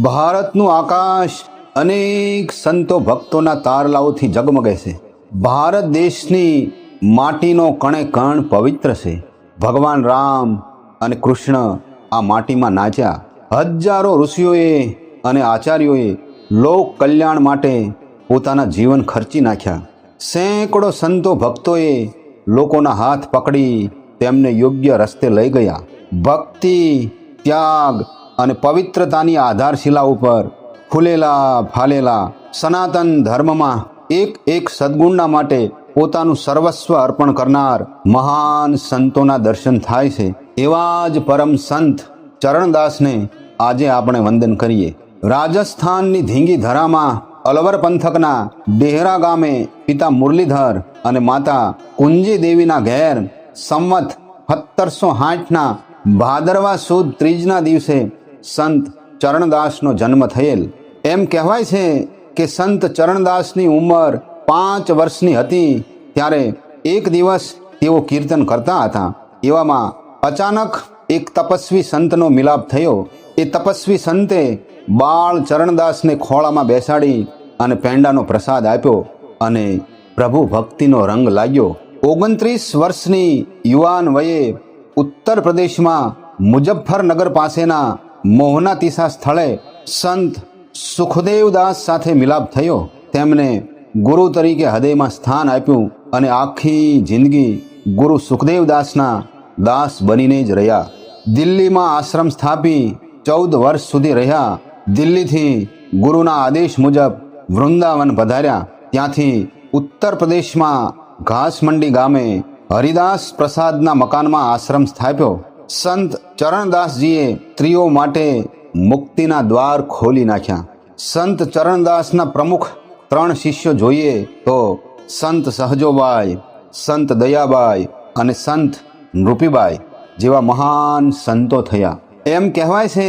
ભારતનું આકાશ અનેક સંતો ભક્તોના તારલાઓથી જગમગે છે. ભારત દેશની માટીનો કણે કણ પવિત્ર છે. ભગવાન રામ અને કૃષ્ણ આ માટીમાં નાચ્યા. હજારો ઋષિઓએ અને આચાર્યોએ લોક કલ્યાણ માટે પોતાના જીવન ખર્ચી નાખ્યા. સેંકડો સંતો ભક્તોએ લોકોના હાથ પકડી તેમને યોગ્ય રસ્તે લઈ ગયા. ભક્તિ, ત્યાગ અને પવિત્રતાની આધારશિલા ઉપર ફૂલેલા ફાલેલા સનાતન ધર્મમાં એક એક સદગુણના માટે પોતાનું સર્વસ્વ અર્પણ કરનાર મહાન સંતોના દર્શન થાય છે. એવા જ પરમ સંત ચરણદાસને આજે આપણે વંદન કરીએ. રાજસ્થાનની ધીંગી ધરામાં અલવર પંથકના ડેહરા ગામે પિતા મુરલીધર અને માતા કુંજી દેવીના ઘેર સંવત સત્તરસો સાઠના ભાદરવા સુદ ત્રીજના દિવસે સંત ચરણદાસનો જન્મ થયેલ. એમ કહેવાય છે કે સંત ચરણદાસની ઉંમર પાંચ વર્ષની હતી, ત્યારે એક દિવસ તેઓ કીર્તન કરતા હતા. એવામાં અચાનક એક તપસ્વી સંતનો મિલાપ થયો. એ તપસ્વી સંતે બાળ ચરણદાસને ખોળામાં બેસાડી અને પેંડાનો પ્રસાદ આપ્યો અને પ્રભુ ભક્તિનો રંગ લાગ્યો. ઓગણત્રીસ વર્ષની યુવાન વયે ઉત્તર પ્રદેશમાં મુજફ્ફરનગર પાસેના મોહના તીસા સ્થળે સંત સુખદેવદાસ સાથે મિલાપ થયો. તેમને ગુરુ તરીકે હૃદયમાં સ્થાન આપ્યું અને આખી જિંદગી ગુરુ સુખદેવદાસના દાસ બનીને જ રહ્યા. દિલ્હીમાં આશ્રમ સ્થાપી ચૌદ વર્ષ સુધી રહ્યા. દિલ્હીથી ગુરુના આદેશ મુજબ વૃંદાવન પધાર્યા. ત્યાંથી ઉત્તર પ્રદેશમાં ઘાસમંડી ગામે હરિદાસ પ્રસાદના મકાનમાં આશ્રમ સ્થાપ્યો. સંત ચરણદાસજીએ સ્ત્રીઓ માટે મુક્તિના દ્વાર ખોલી નાખ્યા. સંત ચરણદાસના પ્રમુખ ત્રણ શિષ્યો જોઈએ તો સંત સહજોબાઈ, સંત દયાબાઈ અને સંત નૃપીબાઈ જેવા મહાન સંતો થયા. એમ કહેવાય છે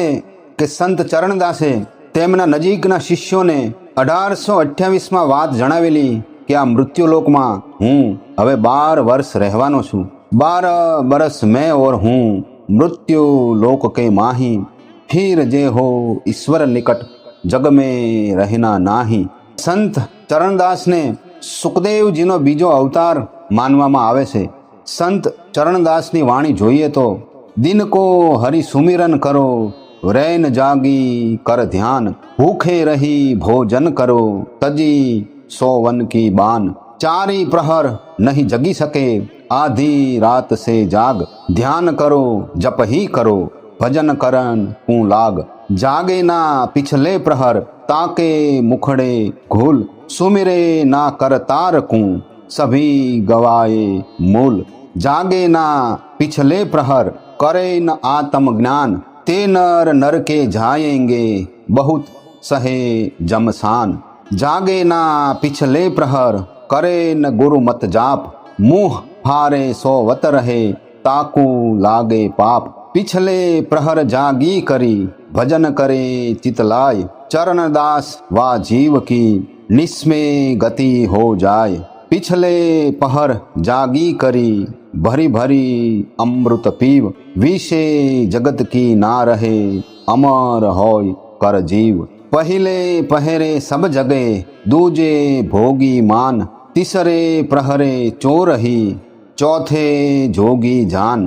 કે સંત ચરણદાસે તેમના નજીકના શિષ્યોને અઢારસો અઠ્યાવીસમાં વાત જણાવેલી કે આ મૃત્યુલોકમાં હું હવે બાર વર્ષ રહેવાનો છું. બાર બરસ મેં ઓર હું મૃત્યુ લોક કે માહી. ફીર જે હો ઈશ્વર નિકટ જગ મેં રહેના નાહી. સંત ચરણદાસને સુખદેવજીનો બીજો અવતાર માનવામાં આવે છે. સંત ચરણદાસની વાણી જોઈએ તો, દિન કો હરિ સુમિરન કરો, રૈન જાગી કર ધ્યાન, ભૂખે રહી ભોજન કરો, તજી સો વન કી બાન. चारी प्रहर नहीं जगी सके। आधी रात से जाग, ध्यान करो, जप ही करो, भजन करन कू लाग। जागे ना पिछले प्रहर, ताके मुखड़े घुल। सुमिरे ना करतार कू, सभी गवाए मूल। जागे ना पिछले प्रहर, करे न आत्म ज्ञान। ते नर नर के जाएँगे, बहुत सहे जमसान। जागे ना पिछले प्रहर करे न गुरु मत जाप। मुँह फारे सो वत रहे, ताकू लागे पाप। पिछले प्रहर जागी करी, भजन करे चितलाय चरणदास वा जीव की निस्मे गति हो जाए पिछले पहर जागी करी, भरी भरी अमृत पीव। विषे जगत की ना रहे, अमर होय कर जीव। पहले पहरे सब जगे, दूजे भोगी मान। તીસરે પ્રહરે ચોરહી, ચોથે જોગી જાન,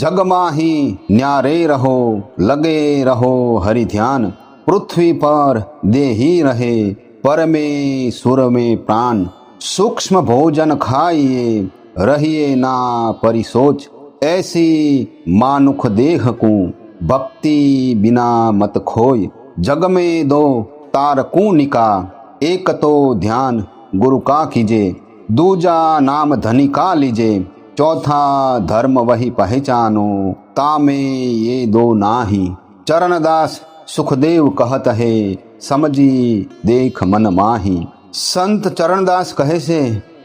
જગમાહી ન્યારે રહો, લગે રહો હરિ ધ્યાન પૃથ્વી પર દેહી રહે, પરમે સુરમે પ્રાણ, સૂક્ષ્મ ભોજન ખાઈએ, રહીએ ના પરિસોચ એસી માનુખ દેહ કું ભક્તિ બિના મત ખોય, જગમે દો તારકું નિકા, એક તો ધ્યાન तारकू निका एक तो ध्यान गुरु का कीजे दूजा नाम धनी का लीजे चौथा धर्म वही पहचानो तामे ये दो नाही चरणदास सुखदेव कहत है સમજી દેખ મન માહી સંત ચરણદાસ કહે છે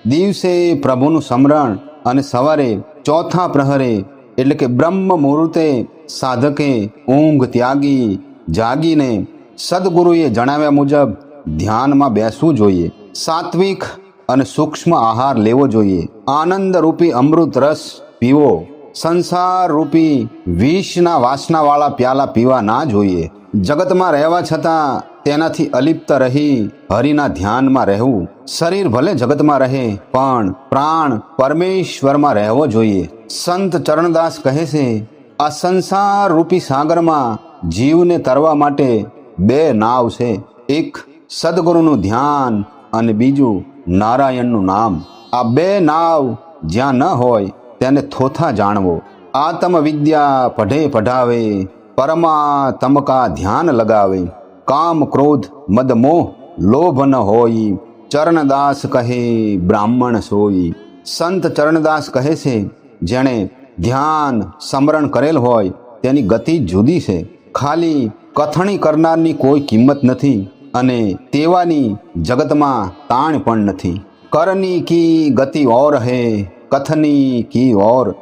દિવસે પ્રભુનું સ્મરણ અને સવારે ચોથા પ્રહરે એટલે કે બ્રહ્મ મુહૂર્તે સાધકે ઊંઘ ત્યાગી જાગીને સદગુરુએ જણાવ્યા મુજબ ધ્યાનમાં બેસવું જોઈએ સાત્વિક અને સૂક્ષ્મ આહાર લેવો જોઈએ. આનંદ રૂપી અમૃત રસ પીવો. સંસાર રૂપી વિષના વાસનાવાળા પ્યાલા પીવા ના જોઈએ. જગતમાં રહેવા છતાં તેનાથી અલિપ્ત રહી હરિના ધ્યાનમાં રહેવું. શરીર ભલે જગતમાં રહે, પણ પ્રાણ પરમેશ્વરમાં રહેવો જોઈએ. સંત ચરણદાસ કહે છે, આ સંસાર રૂપી સાગરમાં જીવને તરવા માટે બે નાવ છે. એક સદગુરુનું ધ્યાન અને બીજું નારાયણનું નામ. આ બે નાવ જ્યાં ન હોય તેને થોથા જાણવો. આત્મ વિદ્યા પઢે પઢાવે પરમા તમકા ધ્યાન લગાવે. કામ ક્રોધ મદમોહ લોભ ન હોય. ચરણદાસ કહે બ્રાહ્મણ સોઈ. સંત ચરણદાસ કહે છે, જેણે ધ્યાન સમરણ કરેલ હોય તેની ગતિ જુદી છે. ખાલી કથણી કરનારની કોઈ કિંમત નથી. અને તેવાની જગતમાં તાણ પણ નથી. કરની કી ગતિ ઓર હે, કથની કી ઓર.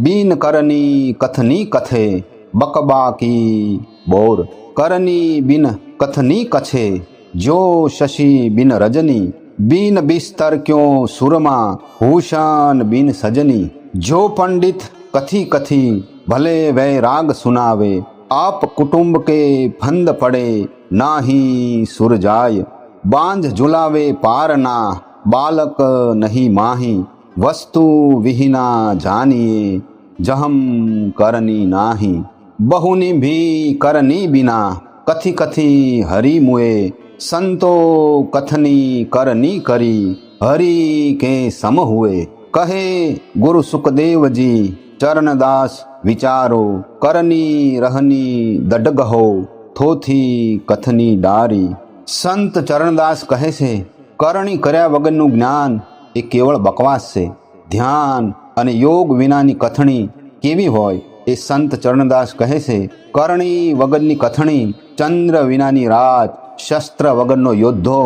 બિન કરની કથની કથે, બકબા કી બોર. કરની બિન કથની કછે જો શશી બિન રજની. બિન બિસ્તર ક્યો સુરમાં ભૂષણ બિન સજની. જો પંડિત કથી કથી, ભલે વૈરાગ સુનાવે. આપ કુટુંબ કે ફંદ પડે નાહી સુર જાય બાંધ ઝુલાવે પારના, બાલક નહીં માહી, વસ્તુ વિહીના જાનીએ, જહમ કરની નાહી. બહુની ભી કરની બિના, કથી કથી હરી મુએ સંતો કથની કરની કરી, હરી કે સમ હુએ કહે ગુરુ સુખદેવજી, ચરણદાસ વિચારો, કરની રહની દડગહો થોથી કથની ડારી સંત ચરણદાસ કહે છે, કરણી કર્યા વગરનું જ્ઞાન એ કેવળ બકવાસ છે. ધ્યાન અને યોગ વિનાની કથણી કેવી હોય એ સંત ચરણદાસ કહે છે, કરણી વગરની કથણી ચંદ્ર વિનાની રાત, શસ્ત્ર વગરનો યોદ્ધો,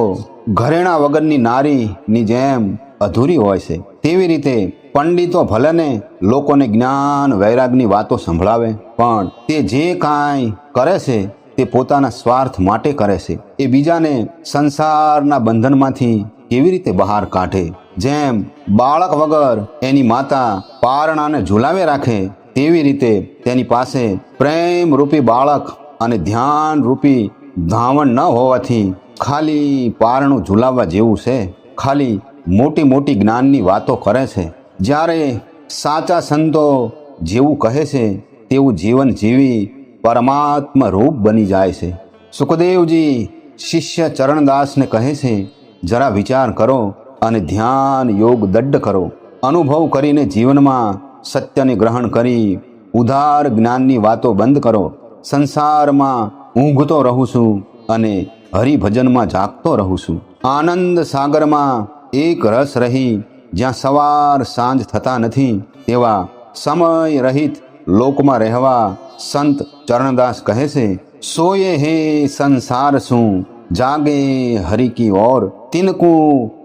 ઘરેણા વગરની નારીની જેમ અધૂરી હોય છે. તેવી રીતે પંડિતો ભલેને લોકોને જ્ઞાન વૈરાગની વાતો સંભળાવે, પણ તે જે કાંઈ કરે છે તે પોતાના સ્વાર્થ માટે કરે છે. એ બીજાને સંસારના બંધનમાંથી કેવી રીતે બહાર કાઢે? જેમ બાળક વગર એની માતા પારણાને ઝુલાવે રાખે, તેવી રીતે તેની પાસે પ્રેમ રૂપી બાળક અને ધ્યાન રૂપી ધાવણ ન હોવાથી ખાલી પારણું ઝુલાવવા જેવું છે. ખાલી મોટી મોટી જ્ઞાનની વાતો કરે છે. જ્યારે સાચા સંતો જેવું કહે છે, તેવું જીવન જીવી પરમાત્મ રૂપ બની જાય છે. સુખદેવજી શિષ્ય ચરણદાસને કહે છે, જરા વિચાર કરો અને ધ્યાન યોગ દડ્ડ કરો. અનુભવ કરીને જીવનમાં સત્યને ગ્રહણ કરી, ઉધાર જ્ઞાનની વાતો બંધ કરો. સંસારમાં ઊંઘતો રહું છું અને હરિભજનમાં જાગતો રહું છું. આનંદ સાગરમાં એક રસ રહી, જ્યાં સવાર સાંજ થતા નથી તેવા સમય રહિત લોકમાં રહેવા સંત ચરણદાસ કહે છે સોયે હે સંસાર શું જાગે હરિ કી ઓર તિનકુ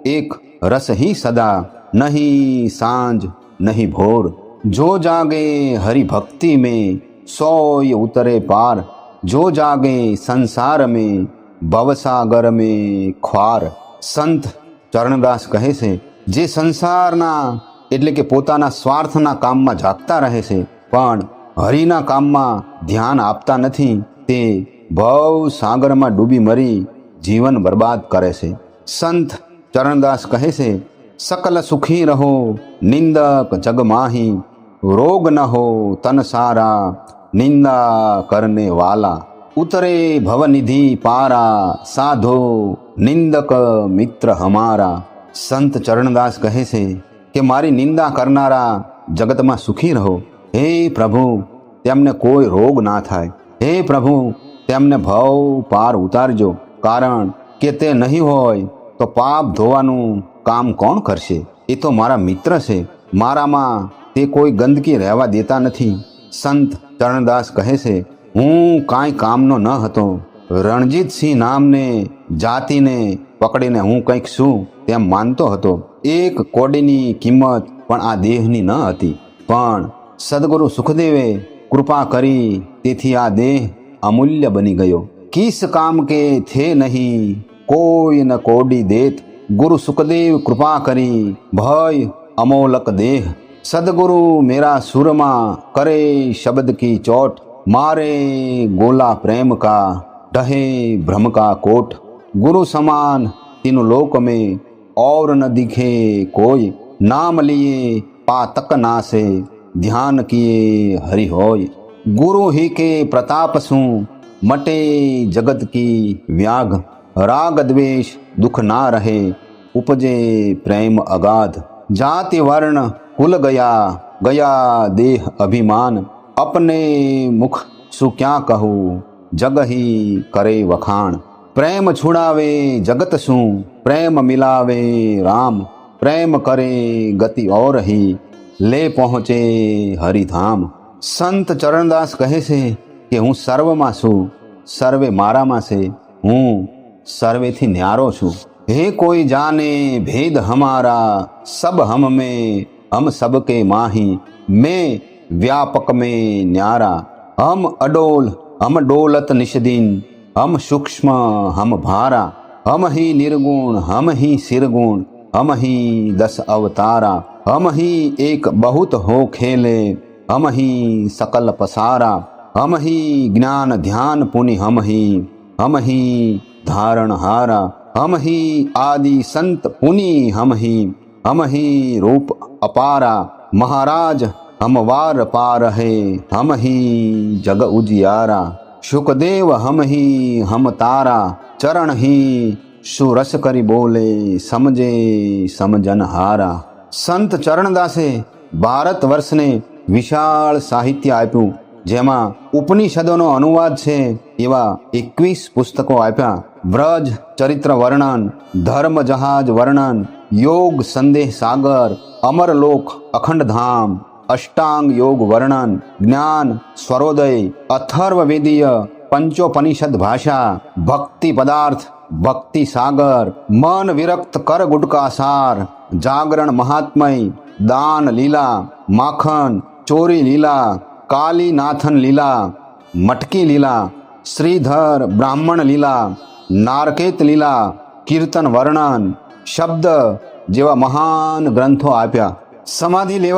એક રસ ही સદા નહીં સાંજ નહીં ભોર જો જાગે હરિ ભક્તિ में सोय उतरे पार जो जागे संसार में ભવસાગર में ખ્વાર સંત ચરણદાસ કહે છે જે સંસારના એટલે કે પોતાના સ્વાર્થના કામમાં જાગતા રહે છે પણ હરિના કામમાં ધ્યાન આપતા નથી, તે ભવ સાગરમાં ડૂબી મરી જીવન બરબાદ કરે છે. સંત ચરણદાસ કહે છે, સકલ સુખી રહો, નિંદક જગમાહી, રોગ ન હો તન સારા, નિંદા કરને વાલા. ઉતરે ભવનિધિ પારા, સાધો નિંદક મિત્ર હમારા. સંત ચરણદાસ કહે છે કે, મારી નિંદા કરનારા જગતમાં સુખી રહો. હે પ્રભુ, તેમને કોઈ રોગ ના થાય. હે પ્રભુ, તેમને ભવ પાર ઉતારજો. કારણ કે તે નહીં હોય તો પાપ ધોવાનું કામ કોણ કરશે? એ તો મારા મિત્ર છે. મારામાં તે કોઈ ગંદકી રહેવા દેતા નથી. સંત ચરણદાસ કહે છે, હું કાંઈ કામનો ન હતો. રણજીતસિંહ નામને, જાતિને પકડીને હું કંઈક છું તેમ માનતો હતો. એક કોડીની કિંમત પણ આ દેહની ન હતી. પણ સદગુરુ સુખદેવે કૃપા કરી તેથી આ દેહ અમૂલ્ય બની ગયો કિસ કામ કે થે નહીં કોઈ ન કોડી દેત ગુરુ સુખદેવ કૃપા કરી ભય અમોલક દેહ સદગુરુ મેરા સુરમાં કરે શબ્દ કી ચોટ मारे गोला प्रेम का ढहे भ्रम का कोट गुरु समान तीन लोक में और न दिखे कोई नाम लिए पातक नासे ध्यान किए हरि होय। गुरु ही के प्रताप सु, मटे जगत की व्याग राग द्वेष दुख ना रहे, उपजे प्रेम अगाध। जाति वर्ण कुल गया गया देह अभिमान। अपने मुख सु क्या कहूँ, जग ही करे वखाण। प्रेम छुड़ावे जगत सु, प्रेम मिलावे राम। प्रेम करे गति और ही ले पहुँचे हरिधाम। संत चरणदास कहे से कि हूँ सर्व मासु सर्वे मारा मा से हूँ सर्वे थी न्यारो छु हे कोई जाने भेद हमारा, सब हम में, हम सब के माही, मैं व्यापक में न्यारा। हम अडोल, हम डोलत निषदीन, हम सूक्ष्म, हम भारा। हम ही निर्गुण, हम ही सिरगुण, हम ही दस अवतारा। हम ही एक बहुत हो खेले, हम ही सकल पसारा, हम ही ज्ञान ध्यान पुनि, हम ही हम ही धारण हारा, हम ही आदि संत पुनि, हम ही हम ही रूप अपारा, महाराज हम वार पार है हम ही जग उजियारा सुखदेव हम ही हम तारा, चरण ही सुरस करी बोले, समझे समझन हारा। સંત ચરણદાસે ભારત વર્ષને વિશાળ સાહિત્ય આપ્યું, જેમાં ઉપનિષદોનો અનુવાદ છે એવા એકવીસ પુસ્તકો આપ્યા. વ્રજ, ચરિત્ર વર્ણન, ધર્મ જહાજ વર્ણન, યોગ સંદેહ સાગર, અમરલોક, અખંડ ધામ, અષ્ટાંગ યોગ વર્ણન, જ્ઞાન, સ્વરોદય, અથર્વવેદીય, પંચોપનિષદ ભાષા, ભક્તિ પદાર્થ, ભક્તિ સાગર, મન વિરક્ત કર ગુટકા સાર जागरण महात्मय, दान लीला, माखन, चोरी लीला, कालीनाथन लीला, मटकी लीला, श्रीधर ब्राह्मण लीला, नारकेत लीला, कीर्तन वर्णन, शब्द जेवा महान ग्रंथों आप समाधि ले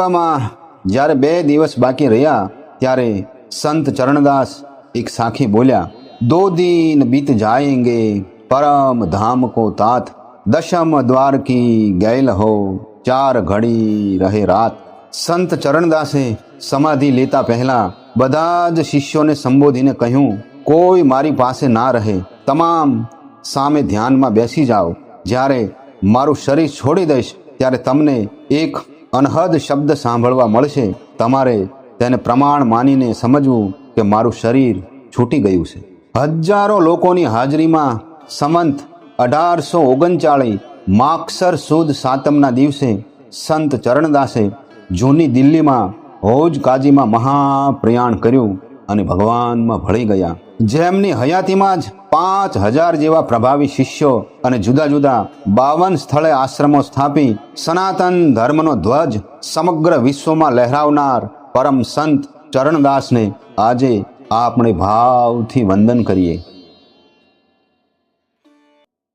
जय दिवस बाकी रहा त्यारे संत चरणदास एक साखी बोलिया, दो दिन बीत जाएँगे परम धाम को तात। દશમ દ્વારકી ગયેલ હો, ચાર ઘડી રહે રાત. સંત ચરણદાસે સમાધિ લેતા પહેલા બધા જ શિષ્યોને સંબોધીને કહ્યું, કોઈ મારી પાસે ના રહે. તમામ સામે ધ્યાનમાં બેસી જાઓ. જ્યારે મારું શરીર છોડી દઈશ, ત્યારે તમને એક અનહદ શબ્દ સાંભળવા મળશે. તમારે તેને પ્રમાણ માનીને સમજવું કે મારું શરીર છૂટી ગયું છે. હજારો લોકોની હાજરીમાં સમંત અઢારસો ઓગણચાળીસ માક્ષર સુદ સાતમના દિવસે સંત ચરણદાસે જૂની દિલ્હીમાં હોજ કાજીમાં મહાપ્રયાણ કર્યું અને ભગવાનમાં ભળી ગયા. જેમની હયાતીમાં જ પાંચ હજાર જેવા પ્રભાવી શિષ્યો અને જુદા જુદા બાવન સ્થળે આશ્રમો સ્થાપી સનાતન ધર્મનો ધ્વજ સમગ્ર વિશ્વમાં લહેરાવનાર પરમ સંત ચરણદાસને આજે આપણે ભાવથી વંદન કરીએ.